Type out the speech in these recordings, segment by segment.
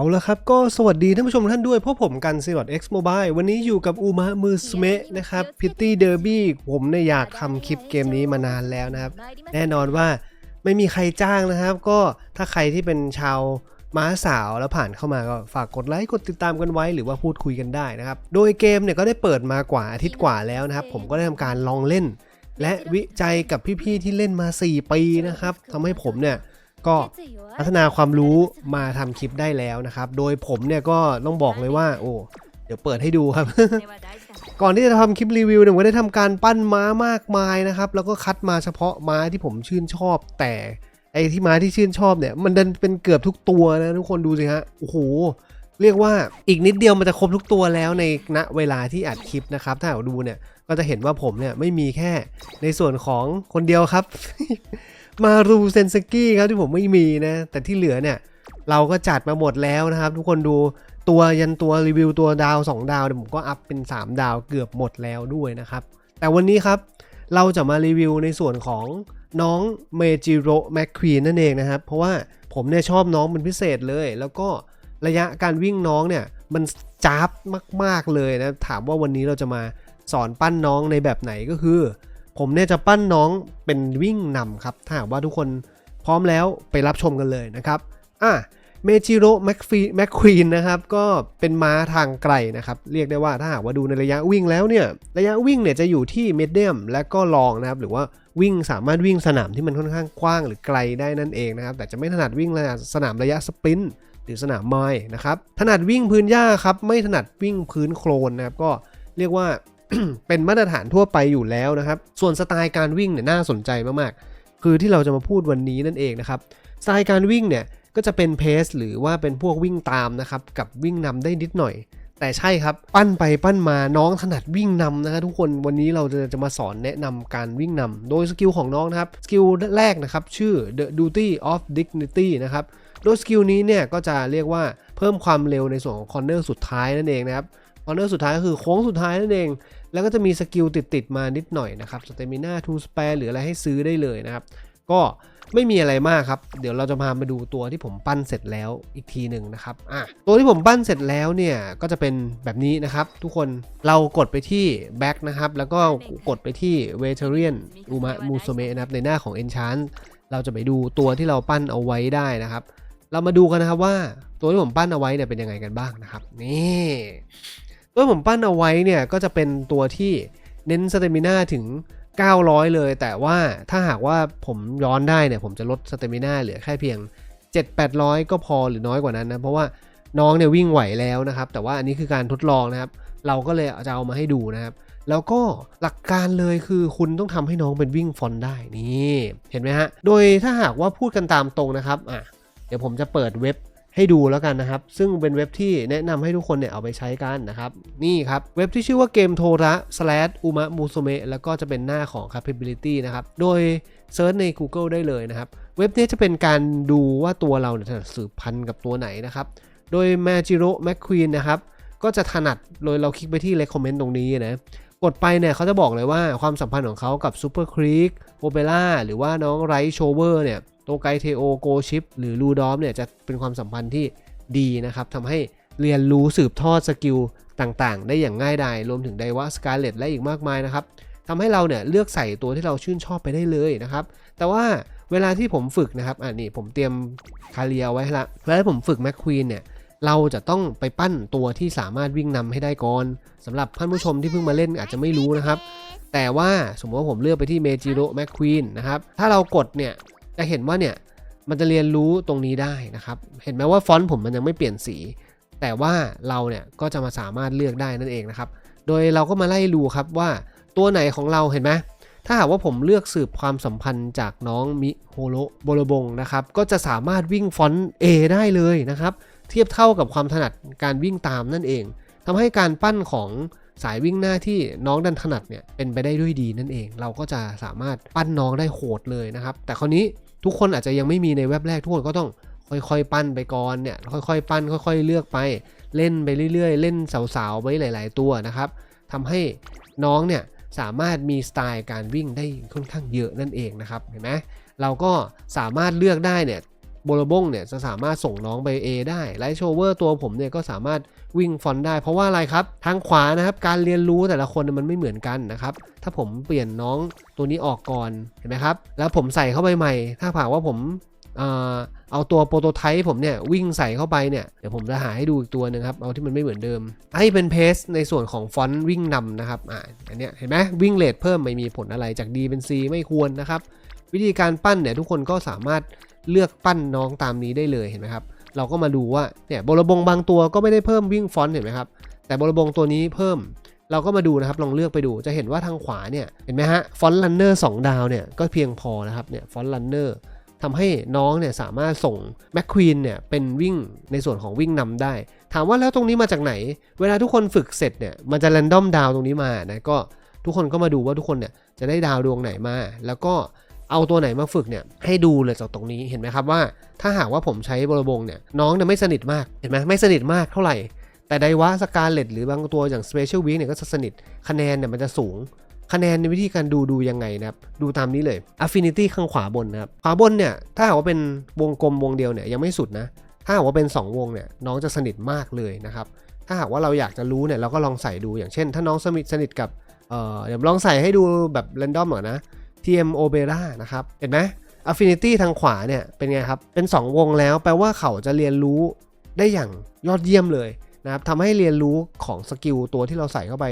เอาละครับ ก็สวัสดีท่านผู้ชมท่านด้วยพราะผมกัน c ี X Mobile วันนี้อยู่กับอูมะมือสเมะนะครับพิตตี้เดอร์บี้ผมเนี่ยอยากทำคลิปเกมนี้มานานแล้วนะครับ แน่นอนว่าไม่มีใครจ้างนะครับ ก็ถ้าใครที่เป็นชาวม้าสาวแล้วผ่านเข้ามาก็ฝากกดไลค์กดติดตามกันไว้หรือว่าพูดคุยกันได้นะครับ โดยเกมเนี่ยก็ได้เปิดมากว่าอาทิตย์กว่าแล้วนะครับ ผมก็ได้ทำการลองเล่น และวิจัยกับพี่ๆที่เล่นมา 4 ปีนะครับทำให้ผมเนี่ย ก็พัฒนาความรู้มาทำคลิปได้แล้วนะครับ โดยผมเนี่ยก็ต้องบอกเลยว่า โอ้เดี๋ยวเปิดให้ดูครับ ก่อนที่จะทำคลิปรีวิวเนี่ยผมได้ทำการปั้นม้ามากมายนะครับ แล้วก็คัดมาเฉพาะม้าที่ผมชื่นชอบ แต่ไอ้ที่ม้าที่ชื่นชอบเนี่ย มันดันเป็นเกือบทุกตัวนะทุกคนดูสิฮะโอ้โหเรียกว่าอีกนิดเดียวมันจะครบทุกตัวแล้วในณเวลาที่อัดคลิปนะครับ ถ้าเราดูเนี่ยก็จะเห็นว่าผมเนี่ยไม่มีแค่ในส่วนของคนเดียวครับ มารูเซนสกี้ครับที่ผมไม่มีนะ แต่ที่เหลือเนี่ย เราก็จัดมาหมดแล้วนะครับ ทุกคนดูตัวยันตัวรีวิวตัวดาว 2 ดาวเนี่ยผมก็อัพเป็น 3 ดาวเกือบหมดแล้วด้วยนะครับ แต่วันนี้ครับเราจะมารีวิวในส่วนของน้องเมจิโรแมคควีนนั่นเองนะครับ เพราะว่าผมเนี่ยชอบน้องเป็นพิเศษเลย แล้วก็ระยะการวิ่งน้องเนี่ยมันจ้าบมาก ๆเลยนะ ถามว่าวันนี้เราจะมาสอนปั้นน้องในแบบไหนก็คือ ผมเนี่ยจะปั้นน้องเป็นวิ่งนำครับ ถ้าหากว่าทุกคนพร้อมแล้วไปรับชมกันเลยนะครับอะเมจิโร่แมคฟีแมคควีนนะครับก็เป็นม้าทางไกลนะครับ เรียกได้ว่าถ้าหากว่าดูในระยะวิ่งแล้วเนี่ยระยะวิ่งเนี่ยจะอยู่ที่เมเดียมและก็ลองนะครับ หรือว่าวิ่งสามารถวิ่งสนามที่มันค่อนข้างกว้างหรือไกลได้นั่นเองนะครับ แต่จะไม่ถนัดวิ่งระยะสนามระยะสปรินต์หรือสนามไม้นะครับถนัดวิ่งพื้นหญ้าครับไม่ถนัดวิ่งพื้นโคลนนะครับก็เรียกว่า เป็นมาตรฐานทั่วไปอยู่แล้วนะครับ ส่วนสไตล์การวิ่งเนี่ยน่าสนใจมากๆ คือที่เราจะมาพูดวันนี้นั่นเองนะครับ สไตล์การวิ่งเนี่ยก็จะเป็นเพสหรือว่าเป็นพวกวิ่งตามนะครับ กับวิ่งนำได้นิดหน่อย แต่ใช่ครับ ปั้นไปปั้นมาน้องถนัดวิ่งนำนะครับทุกคนวันนี้เราจะจะมาสอนแนะนำการวิ่งนำโดยสกิลของน้องนะครับ สกิลแรกนะครับ ชื่อ the duty of dignity นะครับโดยสกิลนี้เนี่ยก็จะเรียกว่าเพิ่มความเร็วในส่วนของคอร์เนอร์สุดท้ายนั่นเองนะครับคอร์เนอร์สุดท้ายก็คือโค้งสุดท้ายนั่นเอง แล้วก็จะมีสกิลติดๆมานิดหน่อยนะครับสเตมิน่าทูสเปร์หรืออะไรให้ซื้อได้เลยนะครับ ก็ไม่มีอะไรมากครับ เดี๋ยวเราจะพามาดูตัวที่ผมปั้นเสร็จแล้วอีกทีหนึ่งนะครับอะตัวที่ผมปั้นเสร็จแล้วเนี่ยก็จะเป็นแบบนี้นะครับ ทุกคนเรากดไปที่ back นะครับ แล้วก็กดไปที่ veteran อุมะมูโซเมะนะครับในหน้าของ enchant เราจะไปดูตัวที่เราปั้นเอาไว้ได้นะครับ เรามาดูกันนะครับว่าตัวที่ผมปั้นเอาไว้เนี่ยเป็นยังไงกันบ้างนะครับ นี่ ตัวที่ผมปั้นเอาไว้เนี่ยก็จะเป็นตัวที่เน้นสเตมิน่าถึง 900 เลย แต่ว่าถ้าหากว่าผมย้อนได้เนี่ยผมจะลดสเตมิน่าเหลือแค่เพียง 7-800 ก็พอหรือน้อยกว่านั้นนะเพราะว่าน้องเนี่ยวิ่งไหวแล้วนะครับ แต่ว่าอันนี้คือการทดลองนะครับ เราก็เลยจะเอามาให้ดูนะครับ แล้วก็หลักการเลยคือคุณต้องทำให้น้องเป็นวิ่งฟอนได้นี่ เห็นไหมฮะ โดยถ้าหากว่าพูดกันตามตรงนะครับอะเดี๋ยวผมจะเปิดเว็บ ให้ดูแล้วกันนะครับ ซึ่งเป็นเว็บที่แนะนำให้ทุกคนเนี่ยเอาไปใช้กันนะครับ นี่ครับ เว็บที่ชื่อว่าเกมโทระ slash อุมะมูโซเมะแล้วก็จะเป็นหน้าของ capability นะครับ โดยเซิร์ชใน Google ได้เลยนะครับ เว็บนี้จะเป็นการดูว่าตัวเราเนี่ยถนัดสืบพันธุ์กับตัวไหนนะครับ โดย m a j i r o McQueen นะครับ ก็จะถนัดโดยเราคลิกไปที่ recommend ตรงนี้นะกดไปเนี่ยเขาจะบอกเลยว่าความสัมพันธ์ของเขากับ Super Creek o p e r a หรือว่าน้องไรโชเวอร์เนี่ยโตไกเทโอโกชิปหรือลูดอมเนี่ยจะเป็นความสัมพันธ์ที่ดีนะครับทำให้เรียนรู้สืบทอดสกิลต่างๆ ได้อย่างง่ายดายรวมถึงไดวะสกาเลตและอีกมากมายนะครับทำให้เราเนี่ยเลือกใส่ตัวที่เราชื่นชอบไปได้เลยนะครับ แต่ว่าเวลาที่ผมฝึกนะครับอ่านี่ผมเตรียมคาเรียไว้ให้ละเวลาที่ผมฝึกแมคควีนเนี่ยเราจะต้องไปปั้นตัวที่สามารถวิ่งนำให้ได้ก่อนสำหรับท่านผู้ชมที่เพิ่งมาเล่นอาจจะไม่รู้นะครับ แต่ว่าสมมติว่าผมเลือกไปที่เมจิโร่แมคควีนนะครับ ถ้าเรากดเนี่ย จะเห็นว่าเนี่ยมันจะเรียนรู้ตรงนี้ได้นะครับ เห็นไหมว่าฟอนต์ผมมันยังไม่เปลี่ยนสี แต่ว่าเราเนี่ยก็จะมาสามารถเลือกได้นั่นเองนะครับ โดยเราก็มาไล่ดูครับว่าตัวไหนของเราเห็นไหมถ้าหากว่าผมเลือกสืบความสัมพันธ์จากน้องมิโฮโรโบโลบงนะครับ ก็จะสามารถวิ่งฟอนต์ A ได้เลยนะครับ เทียบเท่ากับความถนัดการวิ่งตามนั่นเองทำให้การปั้นของสายวิ่งหน้าที่น้องดันถนัดเนี่ยเป็นไปได้ด้วยดีนั่นเอง เราก็จะสามารถปั้นน้องได้โหดเลยนะครับ แต่คราวนี้ ทุกคนอาจจะยังไม่มีในเว็บแรกทุกคนก็ต้องค่อยๆ ปั้นไปก่อนเนี่ยค่อยๆ ปั้น ค่อย ๆ เลือกไปเล่นไปเรื่อยๆ เล่นสาวๆไว้หลาย ๆ ตัวนะครับทำให้น้องเนี่ยสามารถมีสไตล์การวิ่งได้ค่อนข้างเยอะนั่นเองนะครับเห็นไหมเราก็สามารถเลือกได้เนี่ย โบลบงเนี่ยจะสามารถส่งน้องไป A ได้ไลท์โชเวอร์ตัวผมเนี่ยก็สามารถวิ่งฟอนต์ได้ เพราะว่าอะไรครับ ทางขวานะครับ การเรียนรู้แต่ละคนมันไม่เหมือนกันนะครับ ถ้าผมเปลี่ยนน้องตัวนี้ออกก่อนเห็นไหมครับ แล้วผมใส่เข้าไปใหม่ ถ้าผาว่าผมเอาตัวโปรโตไทป์ผมเนี่ยวิ่งใส่เข้าไปเนี่ยเดี๋ยวผมจะหาให้ดูอีกตัวหนึงครับ เอาที่มันไม่เหมือนเดิมให้เป็นเพสในส่วนของฟอนต์วิ่งนำนะครับอ่าอันเนี้ยเห็นไหมวิ่งเลทเพิ่มไม่มีผลอะไรจาก D เป็น C ไม่ควรนะครับ วิธีการปั้นเนี่ยทุกคนก็สามารถ เลือกปั้นน้องตามนี้ได้เลยเห็นไหมครับ เราก็มาดูว่าเนี่ยบรบงบางตัวก็ไม่ได้เพิ่มวิ่งฟอนต์เห็นไหมครับ แต่บรบงตัวนี้เพิ่ม เราก็มาดูนะครับ ลองเลือกไปดูจะเห็นว่าทางขวาเนี่ยเห็นไหมฮะฟอนต์ลันเนอร์สดาวเนี่ยก็เพียงพอนะครับเนี่ยฟอนต์ลันเนอร์ทำให้น้องเนี่ยสามารถส่งแมคควีนเนี่ยเป็นวิ่งในส่วนของวิ่งนำได้ ถามว่าแล้วตรงนี้มาจากไหน เวลาทุกคนฝึกเสร็จเนี่ยมันจะแรนดอมดาวตรงนี้มานะก็ทุกคนก็มาดูว่าทุกคนเนี่ยจะได้ดาวดวงไหนมา แล้วก็ เอาตัวไหนมาฝึกเนี่ยให้ดูเลยจากตรงนี้เห็นไหมครับว่า ถ้าหากว่าผมใช้บรบงเนี่ยน้องเนี่ยไม่สนิทมากเห็นไหมไม่สนิทมากเท่าไหร่ แต่ไดวะสกาเลตหรือบางตัวอย่าง Special Week เนี่ยก็จะสนิทคะแนนเนี่ยมันจะสูงคะแนนในวิธีการดูดูยังไงนะครับ ดูตามนี้เลย Affinity ข้างขวาบนนะครับ ขวาบนเนี่ย ถ้าหากว่าเป็นวงกลมวงเดียวเนี่ยยังไม่สุดนะ ถ้าหากว่าเป็น 2 วงเนี่ยน้องจะสนิทมากเลยนะครับ ถ้าหากว่าเราอยากจะรู้เนี่ยเราก็ลองใส่ดูอย่างเช่น ถ้าน้องสนิทสนิทกับ เอ่อเดี๋ยวลองใส่ให้ดูแบบเรนดอมก่อนนะ TM Opera นะครับ เห็นไหม Affinity ทางขวาเนี่ยเป็นไงครับ เป็น 2 วงแล้วแปลว่าเขาจะเรียนรู้ได้อย่างยอดเยี่ยมเลยนะครับทำให้เรียนรู้ของสกิลตัวที่เราใส่เข้าไป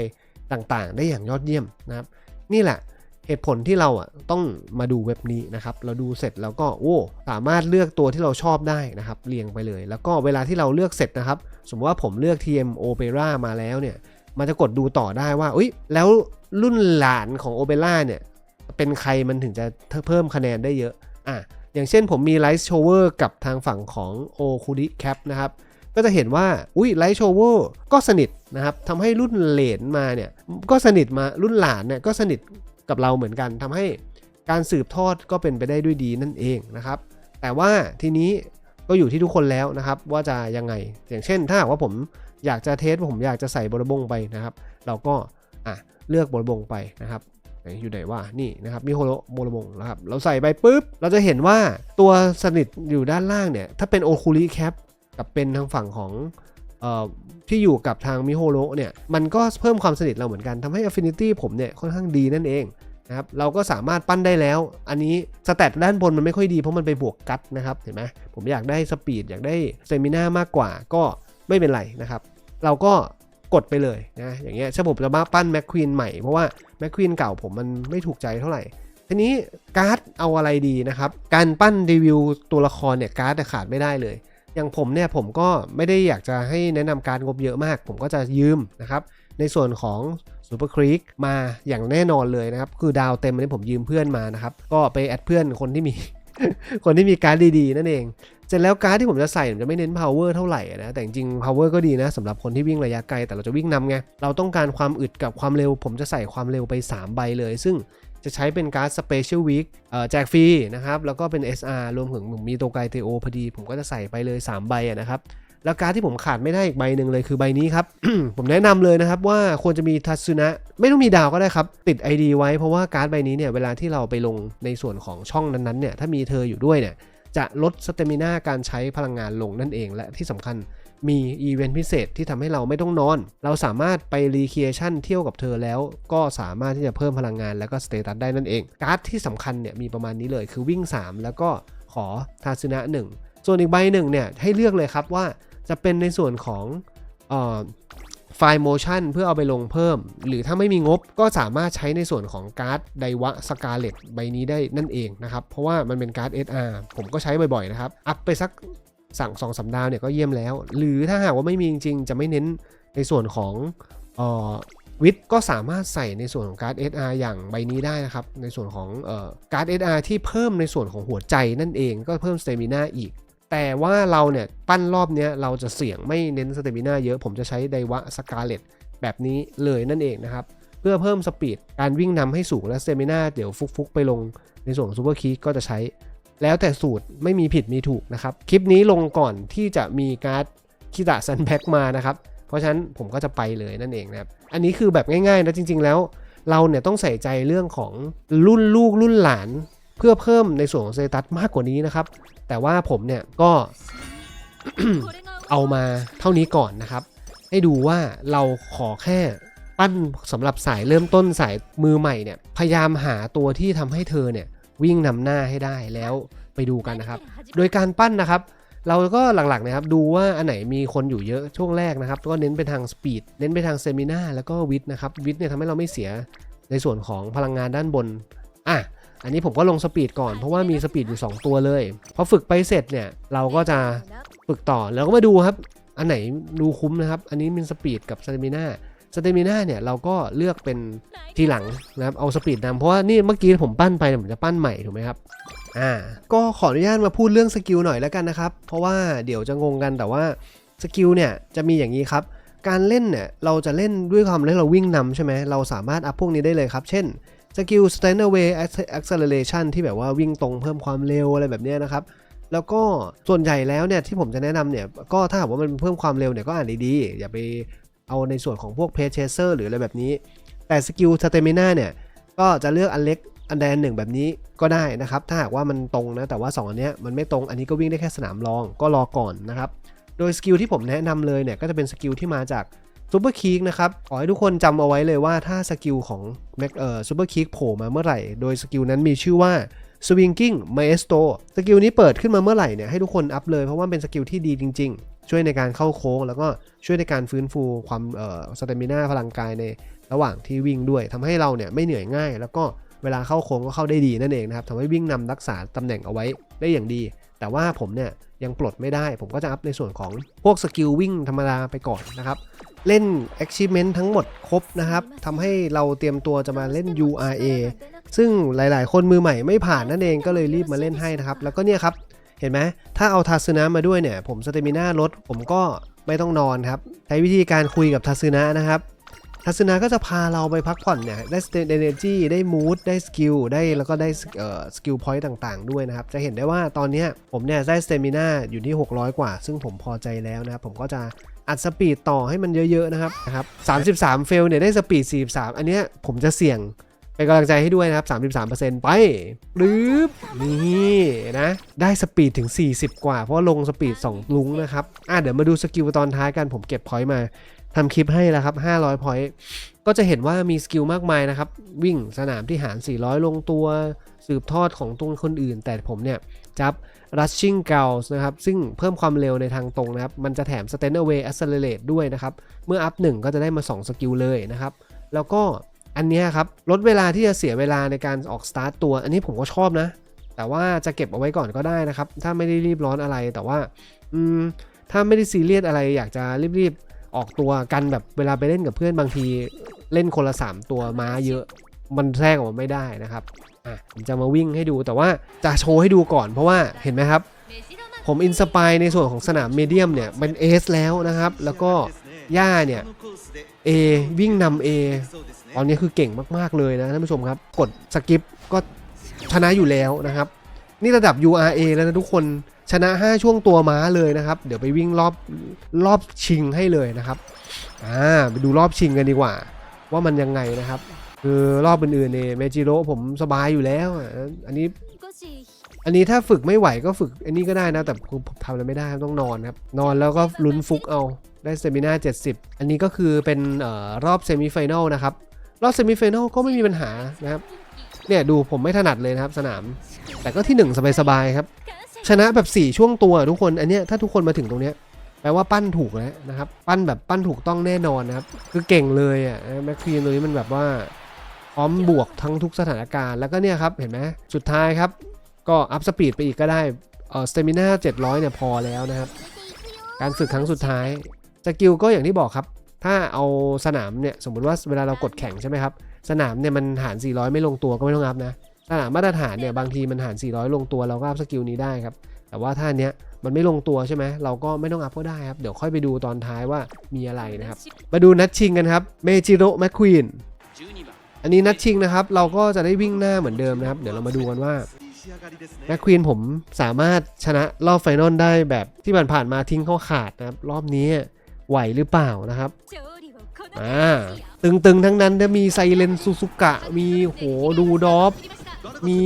ต่างๆ ได้อย่างยอดเยี่ยมนะครับ นี่แหละเหตุผลที่เราอะต้องมาดูเว็บนี้นะครับ เราดูเสร็จแล้วก็โอ้สามารถเลือกตัวที่เราชอบได้นะครับ เรียงไปเลย แล้วก็เวลาที่เราเลือกเสร็จนะครับ สมมติว่าผมเลือก TM Opera มาแล้วเนี่ย มันจะกดดูต่อได้ว่าอุ้ยแล้วรุ่นหลานของ Opera เนี่ย เป็นใครมันถึงจะเพิ่มคะแนนได้เยอะอะอย่างเช่นผมมี Light Shower กับทางฝั่งของ o k u d i Cap นะครับก็จะเห็นว่า อุ้ยไลท์โชเวอร์ก็สนิทนะครับทำให้รุ่นเหลนมาเนี่ยก็สนิทมารุ่นหลานเนี่ยก็สนิทกับเราเหมือนกันทำให้การสืบทอดก็เป็นไปได้ด้วยดีนั่นเองนะครับ แต่ว่าทีนี้ก็อยู่ที่ทุกคนแล้วนะครับ ว่าจะยังไง อย่างเช่น ถ้าว่าผมอยากจะเทสว่าผมอยากจะใส่บรบงไปนะครับ เราก็อะเลือกบรบงไปนะครับ อยู่ไหนว่านี่นะครับมีโฮโลโมโลบงนะครับเราใส่ไปปุ๊บ เราจะเห็นว่าตัวสนิทอยู่ด้านล่างเนี่ย ถ้าเป็นโอคูลิแคปกับเป็นทางฝั่งของที่อยู่กับทางมิโฮโรเนี่ย มันก็เพิ่มความสนิทเราเหมือนกันทำให้ Affinity ผมเนี่ย ค่อนข้างดีนั่นเองนะครับเราก็สามารถปั้นได้แล้ว อันนี้สแตทด้านบนมันไม่ค่อยดีเพราะมันไปบวกกัดนะครับ เห็นไหมผมอยากได้สปีดอยากได้เซมิน่ามากกว่าก็ไม่เป็นไรนะครับ เราก็ กดไปเลยนะอย่างเงี้ยถ้าผมจะมาปั้นแม็กควีนใหม่เพราะว่าแม็กควีนเก่าผมมันไม่ถูกใจเท่าไหร่ทีนี้การ์ดเอาอะไรดีนะครับ การปั้นรีวิวตัวละครเนี่ยการ์ดขาดไม่ได้เลย อย่างผมเนี่ยผมก็ไม่ได้อยากจะให้แนะนำการงบเยอะมาก ผมก็จะยืมนะครับ ในส่วนของ Super Creek มาอย่างแน่นอนเลยนะครับ คือดาวเต็มอันนี้ผมยืมเพื่อนมานะครับ ก็ไปแอดเพื่อนคนที่มี คนที่มีการ์ดดีๆ นั่นเอง เสร็จแล้วการ์ดที่ผมจะใส่ผมจะไม่เน้น power เท่าไหร่นะ แต่จริง power ก็ดีนะสำหรับคนที่วิ่งระยะไกล แต่เราจะวิ่งนำไง เราต้องการความอึดกับความเร็ว ผมจะใส่ความเร็วไป 3 ใบเลย ซึ่งจะใช้เป็นการ์ด Special Week เอ่อแจกฟรีนะครับ แล้วก็เป็น SR รวมถึงผมมีตัวไกเทโอพอดี ผมก็จะใส่ไปเลย 3 ใบนะครับ แล้วการ์ดที่ผมขาดไม่ได้อีกใบหนึ่งเลยคือใบนี้ครับ ผมแนะนำเลยนะครับว่าควรจะมีทัศนะ ไม่ต้องมีดาวก็ได้ครับ ติด ID ไว้เพราะว่าการ์ดใบนี้เนี่ยเวลาที่เราไปลงในส่วนของช่องนั้นๆเนี่ยถ้ามีเธออยู่ด้วยเนี่ย จะลดสเตมินาการใช้พลังงานลงนั่นเองและที่สำคัญมีอีเวนต์พิเศษที่ทำให้เราไม่ต้องนอน เราสามารถไปรีเคียชั่นเที่ยวกับเธอแล้วก็สามารถที่จะเพิ่มพลังงานแล้วก็สเตตัสได้นั่นเอง การ์ดที่สำคัญเนี่ยมีประมาณนี้เลยคือวิ่ง 3 แล้วก็ขอทัศนะ 1 ส่วนอีกใบหนึ่งเนี่ยให้เลือกเลยครับว่าจะเป็นในส่วนของ ไฟล์โมชั่นเพื่อเอาไปลงเพิ่ม หรือถ้าไม่มีงบก็สามารถใช้ในส่วนของการ์ดไดวะสกาเลตใบนี้ได้นั่นเองนะครับ เพราะว่ามันเป็นการ์ด SR ผมก็ใช้บ่อยๆนะครับ อัพไปสักสั่ง2องสามดาวเนี่ยก็เยี่ยมแล้ว หรือถ้าหากว่าไม่มีจริงๆ จะไม่เน้นในส่วนของออวิทก็สามารถใส่ในส่วนของการ์ด SR อย่างใบนี้ได้นะครับ ในส่วนของออการ์ด SR ที่เพิ่มในส่วนของหัวใจนั่นเอง ก็เพิ่มสเตมินาอีก แต่ว่าเราเนี่ยปั้นรอบนี้เราจะเสี่ยงไม่เน้นสเตมินาเยอะ ผมจะใช้ไดวะสกาเลตแบบนี้เลยนั่นเองนะครับ เพื่อเพิ่มสปีดการวิ่งนำให้สูงและสเตมินาเดี๋ยวฟุกๆ ไปลงในส่วนของซูเปอร์คีก็จะใช้ แล้วแต่สูตรไม่มีผิดมีถูกนะครับ คลิปนี้ลงก่อนที่จะมีการ์ดคิตะซันแบ็กมานะครับ เพราะฉะนั้นผมก็จะไปเลยนั่นเองนะครับ อันนี้คือแบบง่ายๆนะจริง ๆ แล้ว เราเนี่ยต้องใส่ใจเรื่องของรุ่นลูกรุ่นหลาน เพื่อเพิ่มในส่วนของสเตตัสมากกว่านี้นะครับ แต่ว่าผมเนี่ยก็เอามาเท่านี้ก่อนนะครับ ให้ดูว่าเราขอแค่ปั้นสำหรับสายเริ่มต้นสายมือใหม่เนี่ยพยายามหาตัวที่ทำให้เธอเนี่ยวิ่งนำหน้าให้ได้แล้วไปดูกันนะครับ โดยการปั้นนะครับ เราก็หลักๆนะครับดูว่าอันไหนมีคนอยู่เยอะช่วงแรกนะครับ ก็เน้นไปทางสปีดเน้นไปทางเซมินาแล้วก็วิทนะครับวิทเนี่ยทำให้เราไม่เสียในส่วนของพลังงานด้านบนอะ อันนี้ผมก็ลงสปีดก่อนเพราะว่ามีสปีดอยู่ 2 ตัวเลยพอฝึกไปเสร็จเนี่ยเราก็จะฝึกต่อแล้วก็มาดูครับ อันไหนดูคุ้มนะครับ อันนี้มีสปีดกับสเตมินาสเตมินาเนี่ยเราก็เลือกเป็นทีหลังนะครับเอาสปีดนำเพราะว่านี่เมื่อกี้ผมปั้นไปผมจะปั้นใหม่ถูกไหมครับอ่าก็ขออนุญาตมาพูดเรื่องสกิลหน่อยแล้วกันนะครับเพราะว่าเดี๋ยวจะงงกันแต่ว่าสกิลเนี่ยจะมีอย่างนี้ครับการเล่นเนี่ยเราจะเล่นด้วยความที่เราวิ่งนำใช่ไหมเราสามารถอัพพวกนี้ได้เลยครับ เช่น สกิล stand away acceleration ที่แบบว่าวิ่งตรงเพิ่มความเร็วอะไรแบบนี้นะครับ แล้วก็ส่วนใหญ่แล้วเนี่ยที่ผมจะแนะนำเนี่ย ก็ถ้าหากว่ามันเพิ่มความเร็วเนี่ยก็อ่านดีๆ อย่าไปเอาในส่วนของพวก p a c e chaser หรืออะไรแบบนี้ แต่สกิล stamina เนี่ย ก็จะเลือกอันเล็กอันใดอันหนึ่งแบบนี้ก็ได้นะครับ ถ้าหากว่ามันตรงนะ แต่ว่า 2 อันเนี้ยมันไม่ตรง อันนี้ก็วิ่งได้แค่สนามรอง ก็รอก่อนนะครับ โดยสกิลที่ผมแนะนำเลยเนี่ย ก็จะเป็นสกิลที่มาจาก ซูเปอร์คีกนะครับ ขอให้ทุกคนจำเอาไว้เลยว่าถ้าสกิลของแม็กเอ่อซูเปอร์คีกโผล่มาเมื่อไหร่ โดยสกิลนั้นมีชื่อว่า Swinging Maestro สกิลนี้เปิดขึ้นมาเมื่อไหร่เนี่ยให้ทุกคนอัพเลยเพราะว่าเป็นสกิลที่ดีจริง ๆ ช่วยในการเข้าโค้ง แล้วก็ช่วยในการฟื้นฟูความเอ่อสเตมินาพลังกายในระหว่างที่วิ่งด้วยทำให้เราเนี่ยไม่เหนื่อยง่าย แล้วก็เวลาเข้าโค้งก็เข้าได้ดีนั่นเองนะครับทำให้วิ่งนำรักษาตำแหน่งเอาไว้ได้อย่างดี แต่ว่าผมเนี่ยยังปลดไม่ได้ ผมก็จะอัพในส่วนของพวกสกิลวิ่งธรรมดาไปก่อนนะครับ เล่น achievement ทั้งหมดครบนะครับทำให้เราเตรียมตัวจะมาเล่น URA ซึ่งหลายๆ คนมือใหม่ไม่ผ่านนั่นเองก็เลยรีบมาเล่นให้นะครับ แล้วก็เนี่ยครับ เห็นไหมถ้าเอาทาซึนะมาด้วยเนี่ย ผมสเตมิน่าลดผมก็ไม่ต้องนอนครับ ใช้วิธีการคุยกับทาซึนะนะครับทาซึนะก็จะพาเราไปพักผ่อนเนี่ย ได้ state energy ได้ mood ได้ skill ได้แล้วก็ได้เอ่อ skill point ต่างๆ ด้วยนะครับ จะเห็นได้ว่าตอนเนี้ยผมเนี่ยได้ stamina อยู่ที่ 600 กว่า ซึ่งผมพอใจแล้วนะครับ ผมก็จะ อัดสปีดต่อให้มันเยอะๆนะครับนะครับ 33 เฟลเนี่ยได้สปีด 43 อันเนี้ยผมจะเสี่ยงเป็นกำลังใจให้ด้วยนะครับ 33%ไปรืบนี่นะ ได้สปีดถึง 40 กว่า เพราะลงสปีด 2 ลุงนะครับ อะเดี๋ยวมาดูสกิลตอนท้ายกันผมเก็บพอยต์มา ทำคลิปให้แล้วครับ 500พอยต์ก็จะเห็นว่ามีสกิลมากมายนะครับ วิ่งสนามที่หาร 400 ลงตัว สืบทอดของตรงคนอื่น แต่ผมเนี่ย จับ rushing gals นะครับ ซึ่งเพิ่มความเร็วในทางตรงนะครับ มันจะแถม stand away accelerate ด้วยนะครับ เมื่ออัพ1ก็จะได้มา 2 สกิลเลยนะครับ แล้วก็อันนี้ครับ ลดเวลาที่จะเสียเวลาในการออกสตาร์ตตัว อันนี้ผมก็ชอบนะ แต่ว่าจะเก็บเอาไว้ก่อนก็ได้นะครับ ถ้าไม่ได้รีบร้อนอะไรแต่ว่าอืมถ้าไม่ได้ซีเรียสอะไรอยากจะรีบๆ ออกตัวกันแบบเวลาไปเล่นกับเพื่อนบางทีเล่นคนละ 3 ตัวม้าเยอะมันแทรกออกมาไม่ได้นะครับอะผมจะมาวิ่งให้ดูแต่ว่าจะโชว์ให้ดูก่อนเพราะว่าเห็นไหมครับ ผมอินสปายในส่วนของสนามเมเดียมเนี่ยเป็นเอสแล้วนะครับ แล้วก็ย่าเนี่ย A วิ่งนำ A ตอนนี้คือเก่งมากๆเลยนะท่านผู้ชมครับ กดสกิปก็ชนะอยู่แล้วนะครับ นี่ระดับ URA แล้วนะทุกคน ชนะ 5 ช่วงตัวม้าเลยนะครับ เดี๋ยวไปวิ่งรอบรอบชิงให้เลยนะครับอ่าไปดูรอบชิงกันดีกว่า ว่ามันยังไงนะครับ คือรอบอื่นๆเนี่ยเมจิโร่ผมสบายอยู่แล้ว อันนี้ อันนี้ถ้าฝึกไม่ไหวก็ฝึก อันนี้ก็ได้นะแต่ผมทำอะไรไม่ได้ต้องนอนครับ นอนแล้วก็ลุ้นฟุกเอาได้เซมินา70 อันนี้ก็คือเป็นออรอบเซมิไฟแนลนะครับ รอบเซมิไฟแนลก็ไม่มีปัญหานะครับ เนี่ยดูผมไม่ถนัดเลยนะครับสนาม แต่ก็ที่ 1 สบายๆครับ ชนะแบบ 4 ช่วงตัวทุกคน อันเนี้ยถ้าทุกคนมาถึงตรงเนี้ยแปลว่าปั้นถูกแล้วนะครับ ปั้นแบบปั้นถูกต้องแน่นอนนะครับ คือเก่งเลยอะแม็กควีนตัวนี้มันแบบว่า พร้อมบวกทั้งทุกสถานการณ์ แล้วก็เนี่ยครับ เห็นไหมสุดท้ายครับ ก็อัพสปีดไปอีกก็ได้เออสเตมิน่า700 เนี่ยพอแล้วนะครับ การฝึกครั้งสุดท้าย สกิลก็อย่างที่บอกครับ ถ้าเอาสนามเนี่ย สมมุติว่าเวลาเรากดแข่งใช่ไหมครับ สนามเนี่ยมันหาร 400 ไม่ลงตัวก็ไม่ต้องอัพนะ สนามมาตรฐานเนี่ยบางทีมันหาร 400 ลงตัวเราก็อัพสกิลนี้ได้ครับ แต่ว่าถ้านเนี้ยมันไม่ลงตัวใช่ไหมเราก็ไม่ต้องอัพก็ได้ครับ เดี๋ยวค่อยไปดูตอนท้ายว่ามีอะไรนะครับ มาดูนัดชิงกันครับเมจิโร่แมคควีนอันนี้นัดชิงนะครับ เราก็จะได้วิ่งหน้าเหมือนเดิมนะครับ เดี๋ยวเรามาดูกันว่าแม็กควีนผมสามารถชนะรอบไฟนอลได้แบบที่ผ่านๆมาทิ้งเขาขาดนะครับ รอบนี้ไหวหรือเปล่านะครับอ่าตึงๆทั้งนั้นจะมีไซเลนซูซุกะ มีโหดูดอฟ มี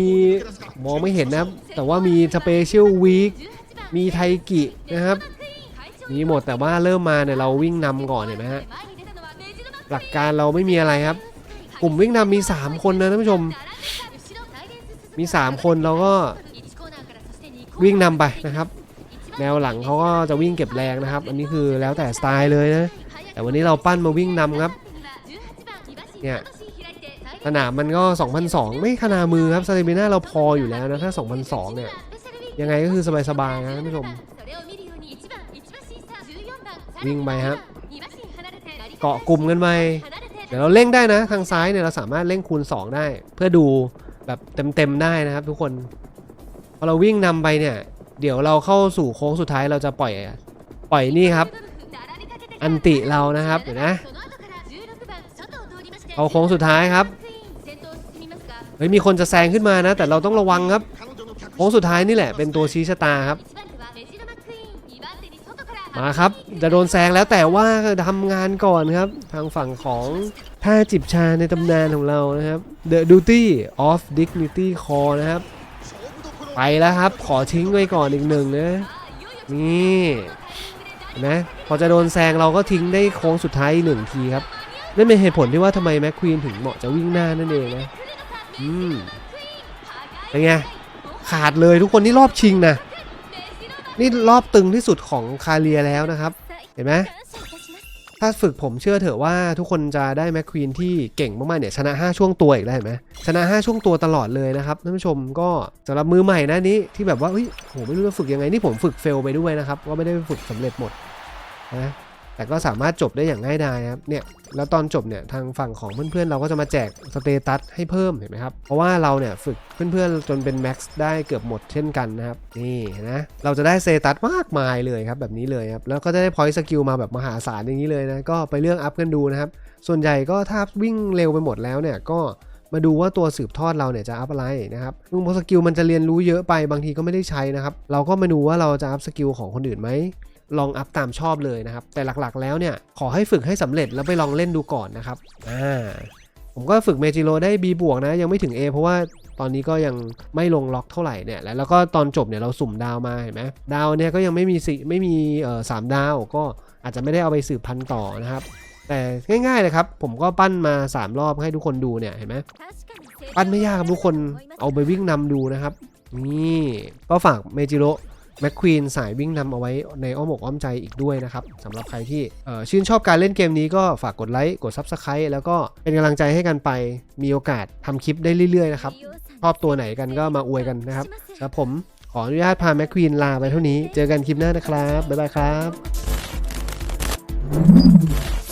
มองไม่เห็นนะครับ แต่ว่ามีสเปเชียลวีคมีไทกินะครับ มีหมดแต่ว่าเริ่มมาเนี่ยเราวิ่งนำก่อนเห็นไหมฮะ หลักการเราไม่มีอะไรครับ กลุ่มวิ่งนำมี 3 คนนะท่านผู้ชม มี 3 คนเราก็วิ่งนำไปนะครับ แนวหลังเขาก็จะวิ่งเก็บแรงนะครับ อันนี้คือแล้วแต่สไตล์เลยนะ แต่วันนี้เราปั้นมาวิ่งนำครับ เนี่ย สนามมันก็ 2,002 ไม่ขนามือครับสเตมิน่าเราพออยู่แล้วนะ ถ้า 2,002 เนี่ย ยังไงก็คือสบายๆนะท่านผู้ชม วิ่งไปครับ เกาะกลุ่มกันไปเดี๋ยวเราเร่งได้นะ ทางซ้ายเนี่ยเราสามารถเร่งคูณ 2 ได้ เพื่อดูแบบเต็มๆได้นะครับทุกคน พอเราวิ่งนำไปเนี่ย เดี๋ยวเราเข้าสู่โค้งสุดท้ายเราจะปล่อย ปล่อยนี่ครับ อันติเรานะครับเดี๋ยวนะเอาโค้งสุดท้ายครับ เฮ้ยมีคนจะแซงขึ้นมานะ แต่เราต้องระวังครับโค้งสุดท้ายนี่แหละเป็นตัวชี้ชะตาครับ มาครับ จะโดนแซงแล้วแต่ว่าทำงานก่อนครับ ทางฝั่งของท่าจิบชาในตำนานของเรานะครับ The Duty of Dignity Core นะครับ ไปแล้วครับ ขอทิ้งไว้ก่อนอีกหนึ่งนะ นี่เห็นไหมพอจะโดนแซงเราก็ทิ้งได้โค้งสุดท้ายหนึ่งทีครับนั่นเป็นเหตุผลที่ว่าทำไมแม็กควีนถึงเหมาะจะวิ่งหน้านั่นเองนะ อืมเป็นไง ขาดเลยทุกคนนี่รอบชิงนะ นี่รอบตึงที่สุดของคาเรียแล้วนะครับ เห็นไหมถ้าฝึกผมเชื่อเถอะว่าทุกคนจะได้แม็กควีนที่เก่งมากๆเนี่ยชนะ 5 ช่วงตัวอีกแล้วเห็นไหมชนะ 5 ช่วงตัวตลอดเลยนะครับท่านผู้ชมก็สำหรับมือใหม่นะนี้ที่แบบว่าเฮ้ยโหไม่รู้จะฝึกยังไงนี่ผมฝึกเฟลไปด้วยนะครับก็ไม่ได้ฝึกสำเร็จหมดนะ แต่ก็สามารถจบได้อย่างง่ายดายครับเนี่ยแล้วตอนจบเนี่ยทางฝั่งของเพื่อนๆ เราก็จะมาแจกสเตตัสให้เพิ่มเห็นไหมครับเพราะว่าเราเนี่ยฝึกเพื่อนๆ จนเป็นแม็กซ์ได้เกือบหมดเช่นกันนะครับนี่นะเราจะได้สเตตัสมากมายเลยครับแบบนี้เลยครับแล้วก็จะได้พอยต์สกิลมาแบบมหาศาลอย่างนี้เลยนะก็ไปเลือกอัพกันดูนะครับส่วนใหญ่ก็ถ้าวิ่งเร็วไปหมดแล้วเนี่ยก็มาดูว่าตัวสืบทอดเราเนี่ยจะอัพอะไรนะครับซึ่งพอสกิลมันจะเรียนรู้เยอะไปบางทีก็ไม่ได้ใช้นะครับ เราก็มาดูว่าเราจะอัพสกิลของคนอื่นไหม ลองอัพตามชอบเลยนะครับ แต่หลักๆ แล้วเนี่ยขอให้ฝึกให้สำเร็จแล้วไปลองเล่นดูก่อนนะครับอ่าผมก็ฝึกเมจิโรได้ B บวกนะ ยังไม่ถึง A เพราะว่าตอนนี้ก็ยังไม่ลงล็อกเท่าไหร่เนี่ยแล้วก็ตอนจบเนี่ยเราสุ่มดาวมาเห็นไหมดาวเนี่ยก็ยังไม่มีสิไม่มีเอ่อสามดาวก็อาจจะไม่ได้เอาไปสืบพันธุ์ต่อนะครับ แต่ง่ายๆเลยครับ ผมก็ปั้นมา 3 รอบให้ทุกคนดูเนี่ยเห็นไหมปั้นไม่ยากครับทุกคนเอาไปวิ่งนำดูนะครับนี่ก็ฝากเมจิโร แมคควีนสายวิ่งนำเอาไว้ในอ้อมอกอ้อมใจอีกด้วยนะครับสำหรับใครที่ชื่นชอบการเล่นเกมนี้ก็ฝากกดไลค์กด Subscribe แล้วก็เป็นกำลังใจให้กันไปมีโอกาสทำคลิปได้เรื่อยๆนะครับชอบตัวไหนกันก็มาอวยกันนะครับครับผมขออนุญาตพาแมคควีนลาไปเท่านี้ เจอกันคลิปหน้านะครับบ๊ายบายครับ